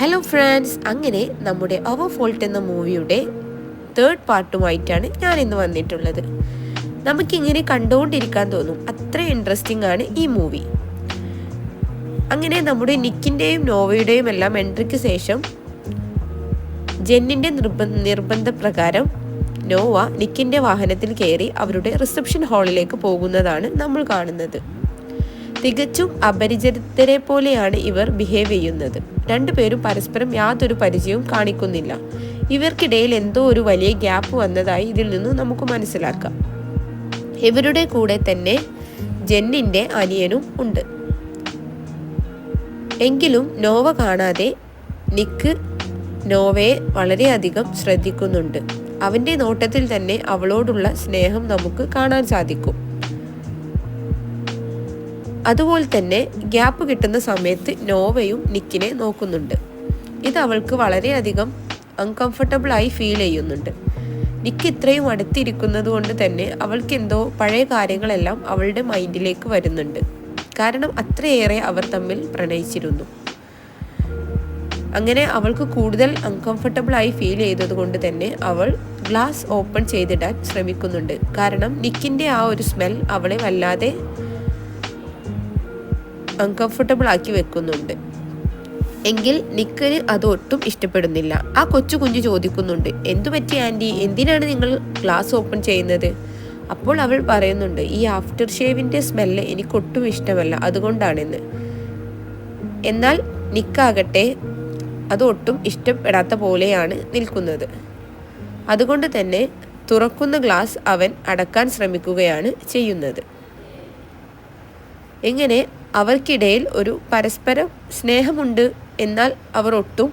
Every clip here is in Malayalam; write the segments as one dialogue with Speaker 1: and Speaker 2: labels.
Speaker 1: ഹലോ ഫ്രണ്ട്സ് അങ്ങനെ നമ്മുടെ അവർ ഫോൾട്ട് എന്ന മൂവിയുടെ തേർഡ് പാർട്ടുമായിട്ടാണ് ഞാൻ ഇന്ന് വന്നിട്ടുള്ളത്. നമുക്കിങ്ങനെ കണ്ടുകൊണ്ടിരിക്കാൻ തോന്നും. അത്ര ഇൻട്രസ്റ്റിംഗ് ആണ് ഈ മൂവി അങ്ങനെ നമ്മുടെ നിക്കിന്റെയും നോവയുടെയും എല്ലാം എൻട്രിക്ക് ശേഷം ജെന്നിന്റെ നിർബന്ധ നിർബന്ധപ്രകാരം നോവ നിക്കിന്റെ വാഹനത്തിൽ കയറി അവരുടെ റിസപ്ഷൻ ഹാളിലേക്ക് പോകുന്നതാണ് നമ്മൾ കാണുന്നത്. തികച്ചും അപരിചിതരെ പോലെയാണ് ഇവർ ബിഹേവ് ചെയ്യുന്നത്. രണ്ടുപേരും പരസ്പരം യാതൊരു പരിചയവും കാണിക്കുന്നില്ല. ഇവർക്കിടയിൽ എന്തോ ഒരു വലിയ ഗ്യാപ്പ് വന്നതായി ഇതിൽ നിന്ന് നമുക്ക് മനസ്സിലാക്കാം. ഇവരുടെ കൂടെ തന്നെ ജെന്നിന്റെ അനിയനും ഉണ്ട്. എങ്കിലും നോവ കാണാതെ നിക്ക് നോവയെ വളരെയധികം ശ്രദ്ധിക്കുന്നുണ്ട്. അവന്റെ നോട്ടത്തിൽ തന്നെ അവളോടുള്ള സ്നേഹം നമുക്ക് കാണാൻ സാധിക്കും. അതുപോലെ തന്നെ ഗ്യാപ്പ് കിട്ടുന്ന സമയത്ത് നോവയും നിക്കിനെ നോക്കുന്നുണ്ട്. ഇത് അവൾക്ക് വളരെയധികം അൺകംഫർട്ടബിൾ ആയി ഫീൽ ചെയ്യുന്നുണ്ട്. നിക്ക് ഇത്രയും അടുത്തിരിക്കുന്നത് കൊണ്ട് തന്നെ അവൾക്ക് എന്തോ പഴയ കാര്യങ്ങളെല്ലാം അവളുടെ മൈൻഡിലേക്ക് വരുന്നുണ്ട്. കാരണം അത്രയേറെ അവർ തമ്മിൽ പ്രണയിച്ചിരുന്നു. അങ്ങനെ അവൾക്ക് കൂടുതൽ അൺകംഫർട്ടബിൾ ആയി ഫീൽ ചെയ്തത് കൊണ്ട് തന്നെ അവൾ ഗ്ലാസ് ഓപ്പൺ ചെയ്തിടാൻ ശ്രമിക്കുന്നുണ്ട്. കാരണം നിക്കിന്റെ ആ ഒരു സ്മെൽ അവളെ വല്ലാതെ അൺകംഫർട്ടബിൾ ആക്കി വെക്കുന്നുണ്ട്. എങ്കിൽ നിക്കന് അത് ഒട്ടും ഇഷ്ടപ്പെടുന്നില്ല. ആ കൊച്ചു കുഞ്ഞു ചോദിക്കുന്നുണ്ട് എന്തു പറ്റി ആന്റി എന്തിനാണ് നിങ്ങൾ ഗ്ലാസ് ഓപ്പൺ ചെയ്യുന്നത്? അപ്പോൾ അവൾ പറയുന്നുണ്ട് ഈ ആഫ്റ്റർ ഷേവിന്റെ സ്മെല്ല് എനിക്കൊട്ടും ഇഷ്ടമല്ല അതുകൊണ്ടാണെന്ന്. എന്നാൽ നിക്കാകട്ടെ അത് ഒട്ടും ഇഷ്ടപ്പെടാത്ത പോലെയാണ് നിൽക്കുന്നത്. അതുകൊണ്ട് തന്നെ തുറക്കുന്ന ഗ്ലാസ് അവൻ അടക്കാൻ ശ്രമിക്കുകയാണ് ചെയ്യുന്നത്. എങ്ങനെ അവർക്കിടയിൽ ഒരു പരസ്പരം സ്നേഹമുണ്ട് എന്നാൽ അവർ ഒട്ടും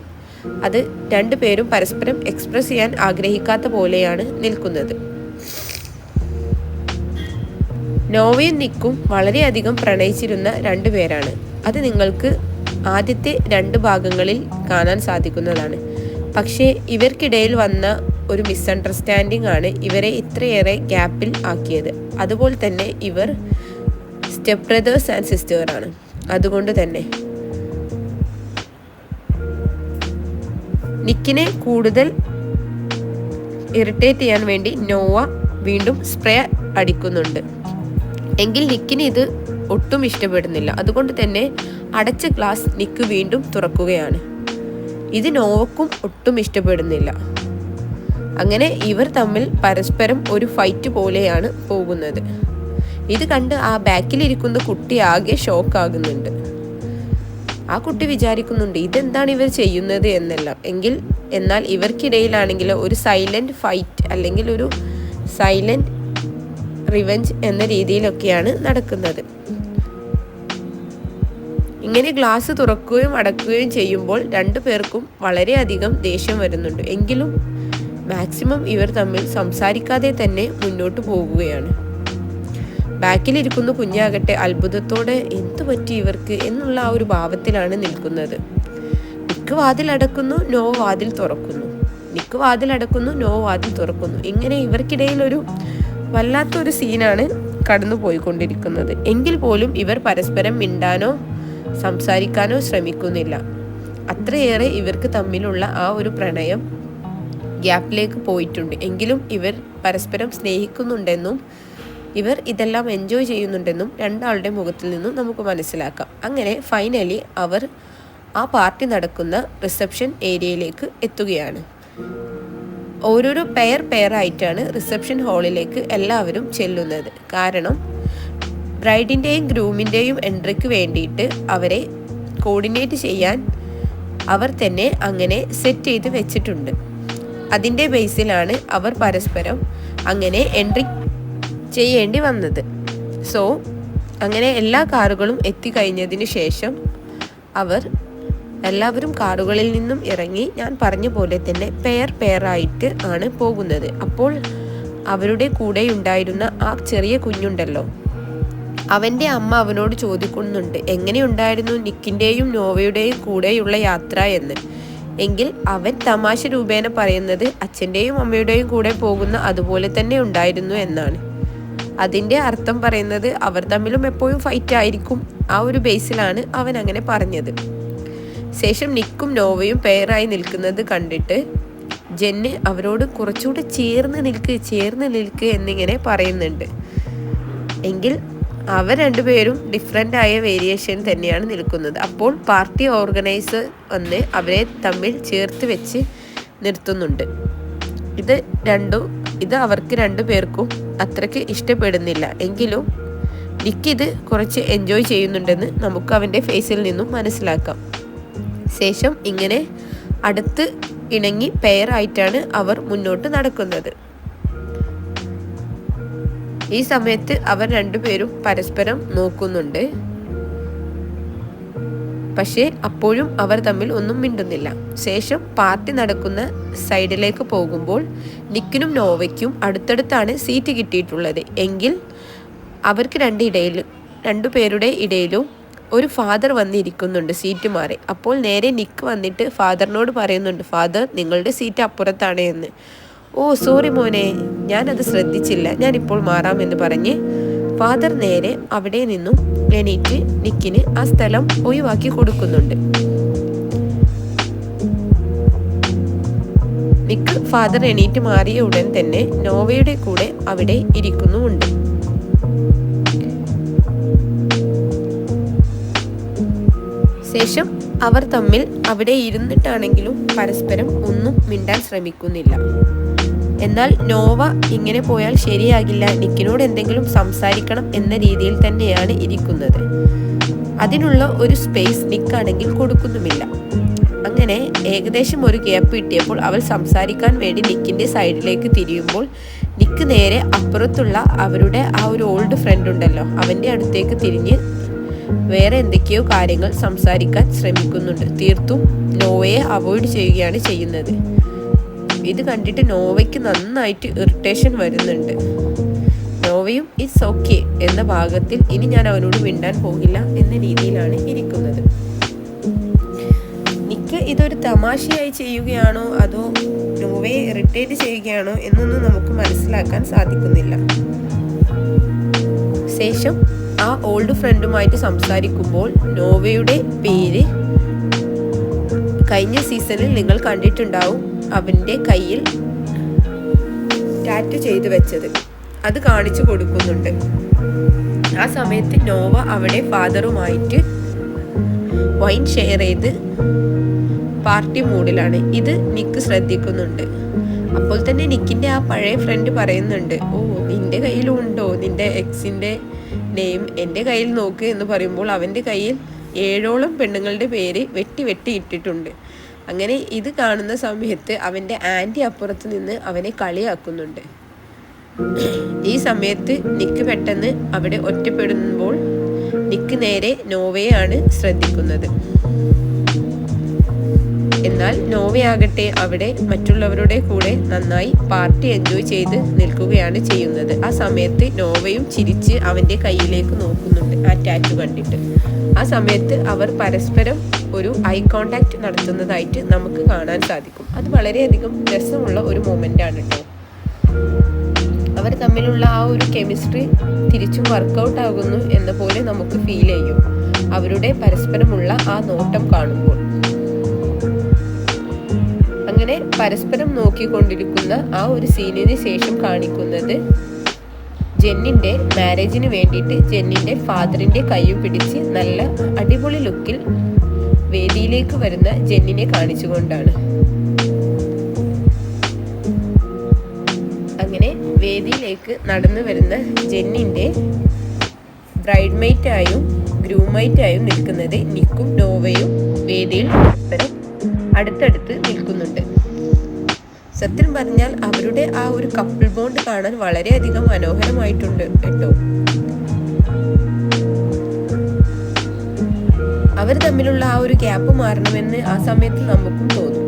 Speaker 1: അത് രണ്ടുപേരും പരസ്പരം എക്സ്പ്രസ് ചെയ്യാൻ ആഗ്രഹിക്കാത്ത പോലെയാണ് നിൽക്കുന്നത്. നോവയും നിക്കും വളരെയധികം പ്രണയിച്ചിരുന്ന രണ്ടുപേരാണ് അത് നിങ്ങൾക്ക് ആദ്യത്തെ രണ്ട് ഭാഗങ്ങളിൽ കാണാൻ സാധിക്കുന്നതാണ്. പക്ഷേ ഇവർക്കിടയിൽ വന്ന ഒരു മിസ്അണ്ടർസ്റ്റാൻഡിംഗ് ആണ് ഇവരെ ഇത്രയേറെ ഗ്യാപ്പിൽ ആക്കിയത്. അതുപോലെ തന്നെ ഇവർ സ്റ്റെപ്പ് ബ്രദേഴ്സ് ആൻഡ് സിസ്റ്റേഴ്സാണ് അതുകൊണ്ട് തന്നെ. നിക്കിനെ കൂടുതൽ ഇറിറ്റേറ്റ് ചെയ്യാൻ വേണ്ടി നോവ വീണ്ടും സ്പ്രേ അടിക്കുന്നുണ്ട്. എങ്കിൽ നിക്കിന് ഇത് ഒട്ടും ഇഷ്ടപ്പെടുന്നില്ല. അതുകൊണ്ട് തന്നെ അടച്ച ഗ്ലാസ് നിക്ക് വീണ്ടും തുറക്കുകയാണ്. ഇത് നോവക്കും ഒട്ടും ഇഷ്ടപ്പെടുന്നില്ല. അങ്ങനെ ഇവർ തമ്മിൽ പരസ്പരം ഒരു ഫൈറ്റ് പോലെയാണ് പോകുന്നത്. ഇത് കണ്ട് ആ ബാക്കിലിരിക്കുന്ന കുട്ടി ആകെ ഷോക്ക് ഷോക്കാകുന്നുണ്ട്. ആ കുട്ടി വിചാരിക്കുന്നുണ്ട് ഇതെന്താണ് ഇവർ ചെയ്യുന്നത്? എന്നെല്ലാം. എങ്കിൽ എന്നാൽ ഇവർക്കിടയിലാണെങ്കിൽ ഒരു സൈലന്റ് ഫൈറ്റ് അല്ലെങ്കിൽ ഒരു സൈലന്റ് റിവെഞ്ച് എന്ന രീതിയിലൊക്കെയാണ് നടക്കുന്നത്. ഇങ്ങനെ ഗ്ലാസ് തുറക്കുകയും അടക്കുകയും ചെയ്യുമ്പോൾ രണ്ടു പേർക്കും വളരെയധികം ദേഷ്യം വരുന്നുണ്ട്. എങ്കിലും മാക്സിമം ഇവർ തമ്മിൽ സംസാരിക്കാതെ തന്നെ മുന്നോട്ട് പോകുകയാണ്. ബാക്കിലിരിക്കുന്ന കുഞ്ഞാകട്ടെ അത്ഭുതത്തോടെ എന്തു പറ്റി ഇവർക്ക് എന്നുള്ള ആ ഒരു ഭാവത്തിലാണ് നിൽക്കുന്നത്. നിക്ക് വാതിൽ അടക്കുന്നു നോ വാതിൽ തുറക്കുന്നു. നിക്ക് വാതിൽ അടക്കുന്നു നോ വാതിൽ തുറക്കുന്നു. ഇങ്ങനെ ഇവർക്കിടയിൽ ഒരു വല്ലാത്തൊരു സീനാണ് കടന്നു പോയിക്കൊണ്ടിരിക്കുന്നത്. എങ്കിൽ പോലും ഇവർ പരസ്പരം മിണ്ടാനോ സംസാരിക്കാനോ ശ്രമിക്കുന്നില്ല. അത്രയേറെ ഇവർക്ക് തമ്മിലുള്ള ആ ഒരു പ്രണയം ഗ്യാപ്പിലേക്ക് പോയിട്ടുണ്ട്. എങ്കിലും ഇവർ പരസ്പരം സ്നേഹിക്കുന്നുണ്ടെന്നും ഇവർ ഇതെല്ലാം എൻജോയ് ചെയ്യുന്നുണ്ടെന്നും രണ്ടാളുടെ മുഖത്തിൽ നിന്നും നമുക്ക് മനസ്സിലാക്കാം. അങ്ങനെ ഫൈനലി അവർ ആ പാർട്ടി നടക്കുന്ന റിസപ്ഷൻ ഏരിയയിലേക്ക് എത്തുകയാണ്. ഓരോരോ പെയർ പെയർ ആയിട്ടാണ് റിസപ്ഷൻ ഹാളിലേക്ക് എല്ലാവരും ചെല്ലുന്നത്. കാരണം ബ്രൈഡിന്റെയും ഗ്രൂമിന്റെയും എൻട്രിക്ക് വേണ്ടിയിട്ട് അവരെ കോർഡിനേറ്റ് ചെയ്യാൻ അവർ തന്നെ അങ്ങനെ സെറ്റ് ചെയ്ത് വെച്ചിട്ടുണ്ട്. അതിന്റെ ബേസിലാണ് അവർ പരസ്പരം അങ്ങനെ എൻട്രി ചെയ്യേണ്ടി വന്നത്. സോ അങ്ങനെ എല്ലാ കാറുകളും എത്തിക്കഴിഞ്ഞതിന് ശേഷം അവർ എല്ലാവരും കാറുകളിൽ നിന്നും ഇറങ്ങി ഞാൻ പറഞ്ഞ പോലെ തന്നെ പെയർ പെയറായിട്ട് ആണ് പോകുന്നത്. അപ്പോൾ അവരുടെ കൂടെ ഉണ്ടായിരുന്ന ആ ചെറിയ കുഞ്ഞുണ്ടല്ലോ അവന്റെ അമ്മ അവനോട് ചോദിക്കുന്നുണ്ട് എങ്ങനെയുണ്ടായിരുന്നു നിക്കിന്റെയും നോവയുടെയും കൂടെയുള്ള യാത്ര എന്ന്? എങ്കിൽ അവൻ തമാശ രൂപേണ പറയുന്നത് അച്ഛന്റെയും അമ്മയുടെയും കൂടെ പോകുന്ന അതുപോലെ തന്നെ ഉണ്ടായിരുന്നു എന്നാണ്. അതിന്റെ അർത്ഥം പറയുന്നത് അവർ തമ്മിലും എപ്പോഴും ഫൈറ്റ് ആയിരിക്കും. ആ ഒരു ബേസിലാണ് അവൻ അങ്ങനെ പറഞ്ഞത്. ശേഷം നിക്കും നോവയും പെയറായി നിൽക്കുന്നത് കണ്ടിട്ട് ജെന്ന് അവരോട് കുറച്ചുകൂടെ ചേർന്ന് നിൽക്ക് ചേർന്ന് നിൽക്ക് എന്നിങ്ങനെ പറയുന്നുണ്ട്. എങ്കിൽ അവർ രണ്ടുപേരും ഡിഫറെന്റ് ആയ വേരിയേഷൻ തന്നെയാണ് നിൽക്കുന്നത്. അപ്പോൾ പാർട്ടി ഓർഗനൈസർ വന്ന് അവരെ തമ്മിൽ ചേർത്ത് വെച്ച് നിർത്തുന്നുണ്ട്. ഇത് രണ്ടും ഇത് അവർക്ക് രണ്ടു പേർക്കും അത്രയ്ക്ക് ഇഷ്ടപ്പെടുന്നില്ല. എങ്കിലും നിക്കിത് കുറച്ച് എൻജോയ് ചെയ്യുന്നുണ്ടെന്ന് നമുക്ക് അവന്റെ ഫേസിൽ നിന്നും മനസ്സിലാക്കാം. ശേഷം ഇങ്ങനെ അടുത്ത് ഇണങ്ങി പെയറായിട്ടാണ് അവർ മുന്നോട്ട് നടക്കുന്നത്. ഈ സമയത്ത് അവർ രണ്ടുപേരും പരസ്പരം നോക്കുന്നുണ്ട്. പക്ഷേ അപ്പോഴും അവർ തമ്മിൽ ഒന്നും മിണ്ടുന്നില്ല. ശേഷം പാർട്ടി നടക്കുന്ന സൈഡിലേക്ക് പോകുമ്പോൾ നിക്കിനും നോവയ്ക്കും അടുത്തടുത്താണ് സീറ്റ് കിട്ടിയിട്ടുള്ളത്. എങ്കിൽ അവർക്ക് രണ്ടിടയിൽ രണ്ടു പേരുടെ ഇടയിലും ഒരു ഫാദർ വന്നിരിക്കുന്നുണ്ട് സീറ്റ് മാറി. അപ്പോൾ നേരെ നിക്ക് വന്നിട്ട് ഫാദറിനോട് പറയുന്നുണ്ട് ഫാദർ നിങ്ങളുടെ സീറ്റ് അപ്പുറത്താണ് എന്ന്. ഓ സോറി മോനെ ഞാനത് ശ്രദ്ധിച്ചില്ല. ഞാനിപ്പോൾ മാറാമെന്ന് പറഞ്ഞ് ഫാദർ നേരെ അവിടെ നിന്നും എണീറ്റ് നിക്കിന് ആ സ്ഥലം ഒഴിവാക്കി കൊടുക്കുന്നുണ്ട്. നിക്ക് ഫാദർ എണീറ്റ് മാറിയ ഉടൻ തന്നെ നോവയുടെ കൂടെ അവിടെ ഇരിക്കുന്നുമുണ്ട്. ശേഷം അവർ തമ്മിൽ അവിടെ ഇരുന്നിട്ടാണെങ്കിലും പരസ്പരം ഒന്നും മിണ്ടാൻ ശ്രമിക്കുന്നില്ല. എന്നാൽ നോവ ഇങ്ങനെ പോയാൽ ശരിയാകില്ല. നിക്കിനോട് എന്തെങ്കിലും സംസാരിക്കണം എന്ന രീതിയിൽ തന്നെയാണ് ഇരിക്കുന്നത്. അതിനുള്ള ഒരു സ്പേസ് നിക്കാണെങ്കിൽ കൊടുക്കുന്നുമില്ല. അങ്ങനെ ഏകദേശം ഒരു ഗ്യാപ്പ് കിട്ടിയപ്പോൾ അവൾ സംസാരിക്കാൻ വേണ്ടി നിക്കിന്റെ സൈഡിലേക്ക് തിരിയുമ്പോൾ നിക്ക് നേരെ അപ്പുറത്തുള്ള അവരുടെ ആ ഒരു ഓൾഡ് ഫ്രണ്ട് ഉണ്ടല്ലോ അവന്റെ അടുത്തേക്ക് തിരിഞ്ഞ് വേറെ എന്തൊക്കെയോ കാര്യങ്ങൾ സംസാരിക്കാൻ ശ്രമിക്കുന്നുണ്ട്. തീർത്തും നോവയെ അവോയ്ഡ് ചെയ്യുകയാണ് ചെയ്യുന്നത്. ഇത് കണ്ടിട്ട് നോവയ്ക്ക് നന്നായിട്ട് ഇറിറ്റേഷൻ വരുന്നുണ്ട്. നോവയും ഇറ്റ്സ് ഓക്കെ എന്ന ഭാഗത്തിൽ ഇനി ഞാൻ അവനോട് മിണ്ടാൻ പോകില്ല എന്ന രീതിയിലാണ് ഇരിക്കുന്നത്. നിക്ക് ഇതൊരു തമാശയായി ചെയ്യുകയാണോ? അതോ നോവയെ ഇറിറ്റേറ്റ് ചെയ്യുകയാണോ? എന്നൊന്നും നമുക്ക് മനസ്സിലാക്കാൻ സാധിക്കുന്നില്ല. ശേഷം ആ ഓൾഡ് ഫ്രണ്ടുമായിട്ട് സംസാരിക്കുമ്പോൾ നോവയുടെ പേര് കഴിഞ്ഞ സീസണിൽ നിങ്ങൾ കണ്ടിട്ടുണ്ടാവും. അവന്റെ കയ്യിൽ ടാറ്റു ചെയ്തു വെച്ചത്. അത് കാണിച്ചു കൊടുക്കുന്നുണ്ട്. ആ സമയത്ത് നോവ അവിടെ ഫാദറുമായിട്ട് വൈൻ ഷെയർ ചെയ്ത് പാർട്ടി മൂഡിലാണ്. ഇത് നിക്ക് ശ്രദ്ധിക്കുന്നുണ്ട്. അപ്പോൾ തന്നെ നിക്കിന്റെ ആ പഴയ ഫ്രണ്ട് പറയുന്നുണ്ട് ഓ നിന്റെ കയ്യിലുണ്ടോ നിന്റെ എക്സിന്റെ നെയിം എന്റെ കയ്യിൽ നോക്ക് എന്ന് പറയുമ്പോൾ അവന്റെ കയ്യിൽ ഏഴോളം പെണ്ണുങ്ങളുടെ പേര് വെട്ടി വെട്ടി ഇട്ടിട്ടുണ്ട്. അങ്ങനെ ഇത് കാണുന്ന സമയത്ത് അവന്റെ ആന്റി അപ്പുറത്ത് നിന്ന് അവനെ കളിയാക്കുന്നുണ്ട്. ഈ സമയത്ത് നിക്ക് പെട്ടെന്ന് അവിടെ ഒറ്റപ്പെടുമ്പോൾ നിക്ക് നേരെ നോവയാണ് ശ്രദ്ധിക്കുന്നത്. എന്നാൽ നോവയാകട്ടെ അവിടെ മറ്റുള്ളവരുടെ കൂടെ നന്നായി പാർട്ടി എൻജോയ് ചെയ്ത് നിൽക്കുകയാണ് ചെയ്യുന്നത്. ആ സമയത്ത് നോവയും ചിരിച്ച് അവന്റെ കയ്യിലേക്ക് നോക്കുന്നുണ്ട്. ആ ടാറ്റു കണ്ടിട്ട്. ആ സമയത്ത് അവർ പരസ്പരം ഒരു ഐ കോണ്ടാക്ട് നടത്തുന്നതായിട്ട് നമുക്ക് കാണാൻ സാധിക്കും. അത് വളരെയധികം രസമുള്ള ഒരു മൊമെന്റ് ആണ് കേട്ടോ അവർ തമ്മിലുള്ള ആ ഒരു കെമിസ്ട്രി തിരിച്ചും വർക്കൗട്ട് ആകുന്നു എന്ന പോലെ നമുക്ക് ഫീൽ ചെയ്യും. അവരുടെ പരസ്പരമുള്ള ആ നോട്ടം കാണുമ്പോൾ. അങ്ങനെ പരസ്പരം നോക്കിക്കൊണ്ടിരിക്കുന്ന ആ ഒരു സീനിന് ശേഷം കാണിക്കുന്നത് ജെന്നിന്റെ മാരേജിന് വേണ്ടിയിട്ട് ജെന്നിന്റെ ഫാദറിന്റെ കൈയും പിടിച്ച് നല്ല അടിപൊളി ലുക്കിൽ വേദിയിലേക്ക് വരുന്ന ജെന്നിനെ കാണിച്ചുകൊണ്ടാണ്. അങ്ങനെ വേദിയിലേക്ക് നടന്നു വരുന്ന ജെന്നിന്റെ ബ്രൈഡ്മൈറ്റായും ഗ്രൂമൈറ്റായും നിൽക്കുന്നത് നിക്കും നോവയും വേദിയിൽ പരസ്പരം അടുത്തടുത്ത് നിൽക്കുന്നുണ്ട്. സത്യം പറഞ്ഞാൽ അവരുടെ ആ ഒരു കപ്പിൾ ബോണ്ട് കാണാൻ വളരെയധികം മനോഹരമായിട്ടുണ്ട് കേട്ടോ. അവർ തമ്മിലുള്ള ആ ഒരു ഗ്യാപ്പ് മാറണമെന്ന് ആ സമയത്ത് നമുക്കും തോന്നും.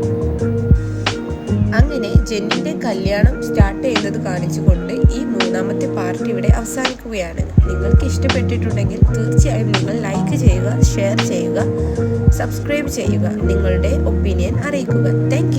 Speaker 1: അങ്ങനെ ജെന്നിന്റെ കല്യാണം സ്റ്റാർട്ട് ചെയ്യുന്നത് കാണിച്ചുകൊണ്ട് ഈ മൂന്നാമത്തെ പാർട്ടി ഇവിടെ അവസാനിക്കുകയാണ്. നിങ്ങൾക്ക് ഇഷ്ടപ്പെട്ടിട്ടുണ്ടെങ്കിൽ തീർച്ചയായും നിങ്ങൾ ലൈക്ക് ചെയ്യുക ഷെയർ ചെയ്യുക സബ്സ്ക്രൈബ് ചെയ്യുക നിങ്ങളുടെ ഒപ്പീനിയൻ അറിയിക്കുക. താങ്ക്